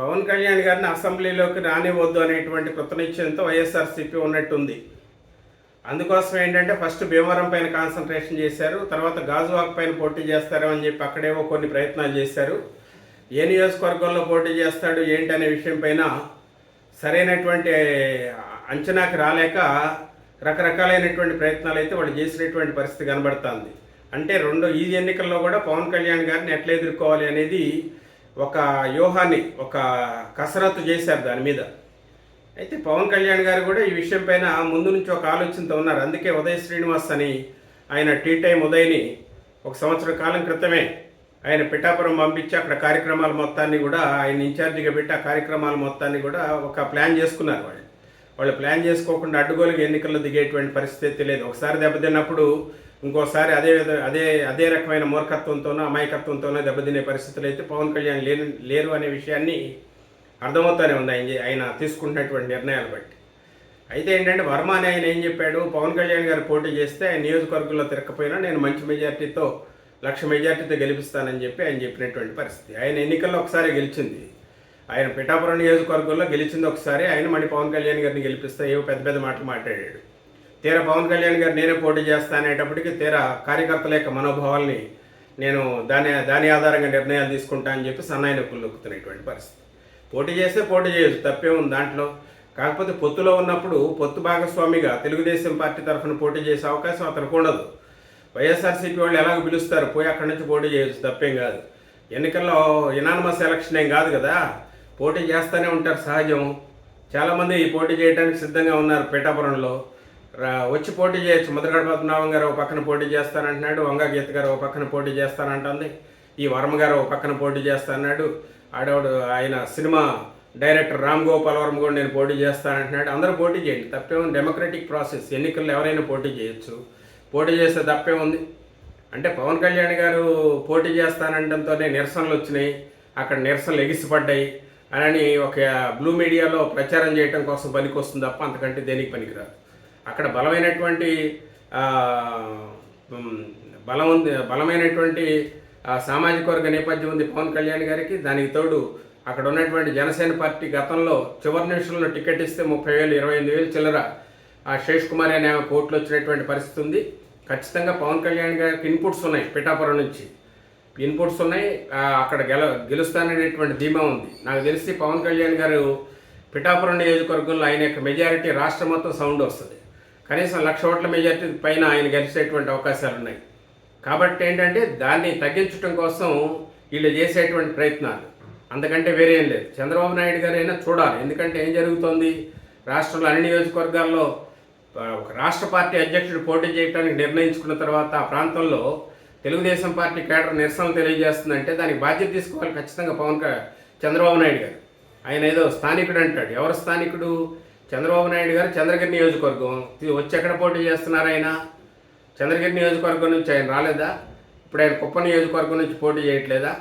పవన్ కళ్యాణ్ గారిని అసెంబ్లీలోకి రానివ్వద్దు అనేటువంటి కృతనిశ్చయంతో వైఎస్ఆర్సీపీ ఉన్నట్టుంది. అందుకోసం ఏంటంటే ఫస్ట్ భీమవరం పైన కాన్సన్ట్రేషన్ చేశారు తర్వాత గాజువాక్ పైన పోటీ చేస్తారు అని చెప్పి అక్కడేవో కొన్ని ప్రయత్నాలు చేశారు. ఏ నియోజకవర్గంలో పోటీ చేస్తాడు ఏంటి అనే విషయం పైన సరైనటువంటి అంచనాకి రాలేక రకరకాలైనటువంటి ప్రయత్నాలు అయితే వాళ్ళు చేసినటువంటి పరిస్థితి కనబడుతుంది. అంటే రెండు ఈ ఎన్నికల్లో కూడా పవన్ కళ్యాణ్ గారిని ఎట్లా ఎదుర్కోవాలి అనేది ఒక వ్యూహాన్ని ఒక కసరత్తు చేశారు దాని మీద. అయితే పవన్ కళ్యాణ్ గారు కూడా ఈ విషయం పైన ముందు నుంచి ఒక ఆలోచనతో ఉన్నారు. అందుకే ఉదయ్ శ్రీనివాస్ అని ఆయన టీ టైం ఉదయ్ని ఒక సంవత్సర కాలం క్రితమే ఆయన పిఠాపురం పంపించి అక్కడ కార్యక్రమాల మొత్తాన్ని కూడా ఆయన ఇన్ఛార్జిగా పెట్టి ఆ కార్యక్రమాల మొత్తాన్ని కూడా ఒక ప్లాన్ చేసుకున్నారు వాళ్ళు. వాళ్ళు ప్లాన్ చేసుకోకుండా అడ్డుగోలుగా ఎన్నికల్లో దిగేటువంటి పరిస్థితి లేదు. ఒకసారి దెబ్బతిన్నప్పుడు ఇంకోసారి అదే విధ అదే అదే రకమైన మూర్ఖత్వంతోనో అమాయకత్వంతోనో దెబ్బతినే పరిస్థితులు అయితే పవన్ కళ్యాణ్ లేని లేరు అనే విషయాన్ని అర్థమవుతూనే ఉంది. ఆయన ఆయన తీసుకుంటున్నటువంటి నిర్ణయాలు బట్టి. అయితే ఏంటంటే వర్మ అని ఆయన ఏం చెప్పాడు? పవన్ కళ్యాణ్ గారు పోటీ చేస్తే ఆయన నియోజకవర్గంలో తిరగకపోయినా నేను మంచి మెజార్టీతో లక్ష మెజార్టీతో గెలిపిస్తానని చెప్పి ఆయన చెప్పినటువంటి పరిస్థితి. ఆయన ఎన్నికల్లో ఒకసారి గెలిచింది. ఆయన పిఠాపురం నియోజకవర్గంలో గెలిచింది ఒకసారి. ఆయన మళ్ళీ పవన్ కళ్యాణ్ గారిని గెలిపిస్తే ఏవో పెద్ద పెద్ద మాటలు మాట్లాడాడు. తీరా పవన్ కళ్యాణ్ గారు నేనే పోటీ చేస్తానేటప్పటికీ తీరా కార్యకర్తల యొక్క మనోభావాల్ని నేను దాని దాని ఆధారంగా నిర్ణయాలు తీసుకుంటా అని చెప్పి సన్నాయి నొక్కుతున్నటువంటి పరిస్థితి. పోటీ చేస్తే పోటీ చేయొచ్చు తప్పే ఉంది దాంట్లో. కాకపోతే పొత్తులో ఉన్నప్పుడు పొత్తు భాగస్వామిగా తెలుగుదేశం పార్టీ తరఫున పోటీ చేసే అవకాశం అతనికి ఉండదు. వైఎస్ఆర్సీపీ వాళ్ళు ఎలాగ పిలుస్తారు పోయి అక్కడి నుంచి పోటీ చేయొచ్చు తప్పేం కాదు. ఎన్నికల్లో ఇనానమస్ ఎలక్షన్ ఏం కాదు కదా. పోటీ చేస్తూనే ఉంటారు సహజం. చాలామంది ఈ పోటీ చేయడానికి సిద్ధంగా ఉన్నారు పిఠాపురంలో వచ్చి పోటీ చేయొచ్చు. ముద్రగడ పద్మనాభం గారు ఒక పక్కన పోటీ చేస్తానంటున్నాడు. వంగా గీత గారు ఒక పక్కన పోటీ చేస్తానంటుంది. ఈ వర్మ గారు ఒక పక్కన పోటీ చేస్తానన్నాడు ఆడవాడు ఆయన సినిమా డైరెక్టర్ రామ్ గోపాల్ వర్మ కూడా నేను పోటీ చేస్తానంటున్నాడు. అందరూ పోటీ చేయండి. తప్పేమో డెమోక్రటిక్ ప్రాసెస్ ఎన్నికల్లో ఎవరైనా పోటీ చేయొచ్చు. పోటీ చేస్తే తప్పేముంది ఉంది. అంటే పవన్ కళ్యాణ్ గారు పోటీ చేస్తానంటంతోనే నిరసనలు వచ్చినాయి. అక్కడ నిరసనలు ఎగిసిపడ్డాయి. అని ఒక బ్లూ మీడియాలో ప్రచారం చేయడం కోసం పనికొస్తుంది తప్ప అంతకంటే దేనికి పనికిరాదు. అక్కడ బలమైనటువంటి బలం ఉంది బలమైనటువంటి సామాజిక వర్గ నేపథ్యం ఉంది పవన్ కళ్యాణ్ గారికి. దానికి తోడు అక్కడ ఉన్నటువంటి జనసేన పార్టీ గతంలో చివరి నిమిషంలో టికెట్ ఇస్తే ముప్పై వేలు ఇరవై ఎనిమిది వేలు చిల్లర ఆ శేష్ కుమార్ అనే ఆమె కోర్టులో వచ్చినటువంటి పరిస్థితి ఉంది. ఖచ్చితంగా పవన్ కళ్యాణ్ గారికి ఇన్పుట్స్ ఉన్నాయి పిఠాపురం నుంచి. ఇన్పుట్స్ ఉన్నాయి. అక్కడ గెల గెలుస్తాననేటువంటి ధీమా ఉంది. నాకు తెలిసి పవన్ కళ్యాణ్ గారు పిఠాపురం నియోజకవర్గంలో ఆయన యొక్క మెజారిటీ రాష్ట్రం మొత్తం సౌండ్ వస్తుంది. కనీసం లక్ష ఓట్ల మెజార్టీ పైన ఆయన గెలిచేటువంటి అవకాశాలు ఉన్నాయి. కాబట్టి ఏంటంటే దాన్ని తగ్గించడం కోసం వీళ్ళు చేసేటువంటి ప్రయత్నాలు. అంతకంటే వేరే ఏం లేదు. చంద్రబాబు నాయుడు గారు అయినా చూడాలి. ఎందుకంటే ఏం జరుగుతోంది? రాష్ట్రంలో అన్ని నియోజకవర్గాల్లో ఒక రాష్ట్ర పార్టీ అధ్యక్షుడు పోటీ చేయడానికి నిర్ణయించుకున్న తర్వాత ఆ ప్రాంతంలో తెలుగుదేశం పార్టీ కేడర్ నిరసనలు తెలియజేస్తుందంటే దానికి బాధ్యత తీసుకోవాలి ఖచ్చితంగా పవన్ క- చంద్రబాబు నాయుడు గారు. ఆయన ఏదో స్థానికుడు అంటాడు. ఎవరు స్థానికుడు? చంద్రబాబు నాయుడు గారు చంద్రగిరి నియోజకవర్గం. ఇది వచ్చి ఎక్కడ పోటీ చేస్తున్నారు ఆయన? చంద్రగిరి నియోజకవర్గం నుంచి ఆయన రాలేదా? ఇప్పుడు ఆయన కుప్ప నియోజకవర్గం నుంచి పోటీ చేయట్లేదా?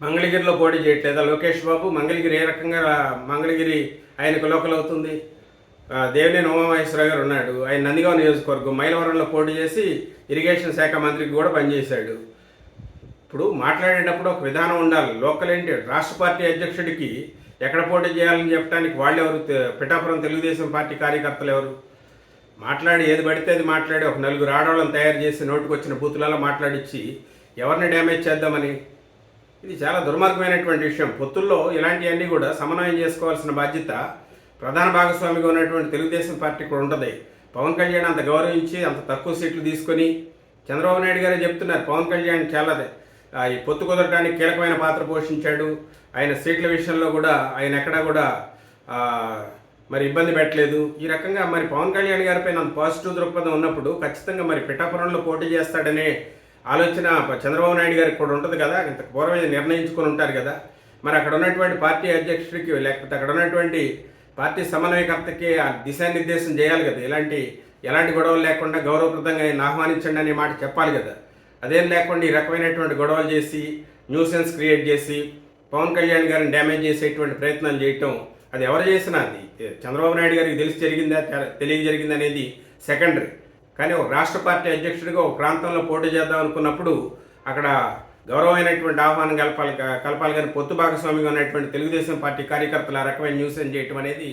మంగళగిరిలో పోటీ చేయట్లేదా? లోకేష్ బాబు మంగళగిరి ఏ రకంగా మంగళగిరి ఆయనకు లోకల్ అవుతుంది? దేవినేని ఉమామహేశ్వరరావు గారు ఉన్నాడు. ఆయన నందిగాం నియోజకవర్గం మైలవరంలో పోటీ చేసి ఇరిగేషన్ శాఖ మంత్రికి కూడా పనిచేశాడు. ఇప్పుడు మాట్లాడేటప్పుడు ఒక విధానం ఉండాలి. లోకల్ ఏంటి? రాష్ట్ర పార్టీ అధ్యక్షుడికి ఎక్కడ పోటీ చేయాలని చెప్పడానికి వాళ్ళు ఎవరు పిఠాపురం తెలుగుదేశం పార్టీ కార్యకర్తలు ఎవరు? మాట్లాడి ఏది పడితే అది మాట్లాడి ఒక నలుగురు ఆడవాళ్ళని తయారు చేసి నోటుకు వచ్చిన బూతులలో మాట్లాడిచ్చి ఎవరిని డ్యామేజ్ చేద్దామని? ఇది చాలా దుర్మార్గమైనటువంటి విషయం. పొత్తుల్లో ఇలాంటివన్నీ కూడా సమన్వయం చేసుకోవాల్సిన బాధ్యత ప్రధాన భాగస్వామిగా ఉన్నటువంటి తెలుగుదేశం పార్టీ కూడా ఉంటుంది. పవన్ కళ్యాణ్ అంత గౌరవించి అంత తక్కువ సీట్లు తీసుకొని చంద్రబాబు నాయుడు గారే చెప్తున్నారు పవన్ కళ్యాణ్ చాలా ఈ పొత్తు కుదరడానికి కీలకమైన పాత్ర పోషించాడు. ఆయన సీట్ల విషయంలో కూడా ఆయన ఎక్కడా కూడా మరి ఇబ్బంది పెట్టలేదు. ఈ రకంగా మరి పవన్ కళ్యాణ్ గారిపై అంత పాజిటివ్ దృక్పథం ఉన్నప్పుడు ఖచ్చితంగా మరి పిఠాపురంలో పోటీ చేస్తాడనే ఆలోచన చంద్రబాబు నాయుడు గారికి కూడా ఉంటుంది కదా. ఇంత పూర్వమే నిర్ణయించుకొని ఉంటారు కదా. మరి అక్కడ ఉన్నటువంటి పార్టీ అధ్యక్షుడికి లేకపోతే అక్కడ ఉన్నటువంటి పార్టీ సమన్వయకర్తకి ఆ దిశానిర్దేశం చేయాలి కదా. ఇలాంటి ఎలాంటి గొడవలు లేకుండా గౌరవప్రదంగా ఆయన ఆహ్వానించండి అనే మాట చెప్పాలి కదా. అదేం లేకుండా ఈ రకమైనటువంటి గొడవలు చేసి న్యూసెన్స్ క్రియేట్ చేసి పవన్ కళ్యాణ్ గారిని డ్యామేజ్ చేసేటువంటి ప్రయత్నాలు చేయటం అది ఎవరు చేసినా అది. చంద్రబాబు నాయుడు గారికి తెలిసి జరిగిందా తె- తెలియ జరిగింది అనేది సెకండరీ కానీ ఒక రాష్ట్ర పార్టీ అధ్యక్షుడిగా ఒక ప్రాంతంలో పోటీ చేద్దాం అనుకున్నప్పుడు అక్కడ గౌరవమైనటువంటి ఆహ్వానం కలపాలి కలపాలి కానీ పొత్తు భాగస్వామిగా ఉన్నటువంటి తెలుగుదేశం పార్టీ కార్యకర్తలు ఆ రకమైన న్యూస్ చేయటం అనేది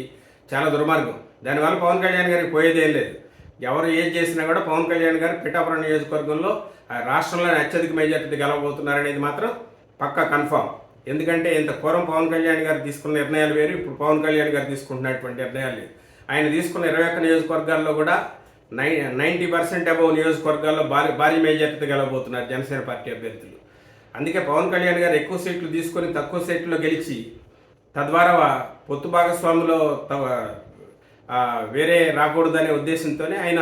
చాలా దుర్మార్గం. దానివల్ల పవన్ కళ్యాణ్ గారికి పోయేదేం లేదు. ఎవరు ఏం చేసినా కూడా పవన్ కళ్యాణ్ గారు పిఠాపురం నియోజకవర్గంలో ఆ రాష్ట్రంలోని అత్యధిక మెజార్టీ గెలవబోతున్నారనేది మాత్రం పక్కా కన్ఫామ్. ఎందుకంటే ఇంత పూర్వం పవన్ కళ్యాణ్ గారు తీసుకున్న నిర్ణయాలు వేరు ఇప్పుడు పవన్ కళ్యాణ్ గారు తీసుకుంటున్నటువంటి నిర్ణయాలు లేవు ఆయన తీసుకున్న ఇరవై ఒక్క నియోజకవర్గాల్లో కూడా నై నైంటీ పర్సెంట్ అబౌవ్ నియోజకవర్గాల్లో భారీ భారీ మెజార్టీతో గెలవబోతున్నారు జనసేన పార్టీ అభ్యర్థులు. అందుకే పవన్ కళ్యాణ్ గారు ఎక్కువ సీట్లు తీసుకొని తక్కువ సీట్లో గెలిచి తద్వారా పొత్తు భాగస్వాములో తవ వేరే రాకూడదనే ఉద్దేశంతోనే ఆయన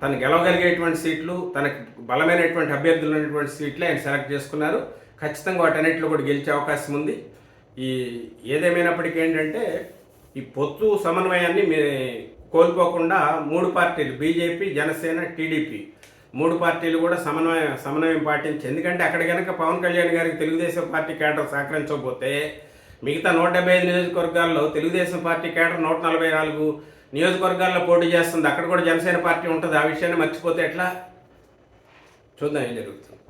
తను గెలవగలిగేటువంటి సీట్లు తనకు బలమైనటువంటి అభ్యర్థులు ఉన్నటువంటి సీట్లు ఆయన సెలెక్ట్ చేసుకున్నారు. ఖచ్చితంగా వాటన్నిటిలో కూడా గెలిచే అవకాశం ఉంది. ఈ ఏదేమైనప్పటికీ ఏంటంటే ఈ పొత్తు సమన్వయాన్ని మీ కోల్పోకుండా మూడు పార్టీలు బీజేపీ జనసేన టీడీపీ మూడు పార్టీలు కూడా సమన్వయం సమన్వయం పాటించి ఎందుకంటే అక్కడ కనుక పవన్ కళ్యాణ్ గారికి తెలుగుదేశం పార్టీ కేటర్ సహకరించకపోతే మిగతా నూట డెబ్బై ఐదు నియోజకవర్గాల్లో తెలుగుదేశం పార్టీ కేటర్ నూట నలభై నాలుగు నియోజకవర్గాల్లో పోటీ చేస్తుంది. అక్కడ కూడా జనసేన పార్టీ ఉంటుంది. ఆ విషయాన్ని మర్చిపోతే ఎట్లా? చూద్దాం ఏం జరుగుతుంది.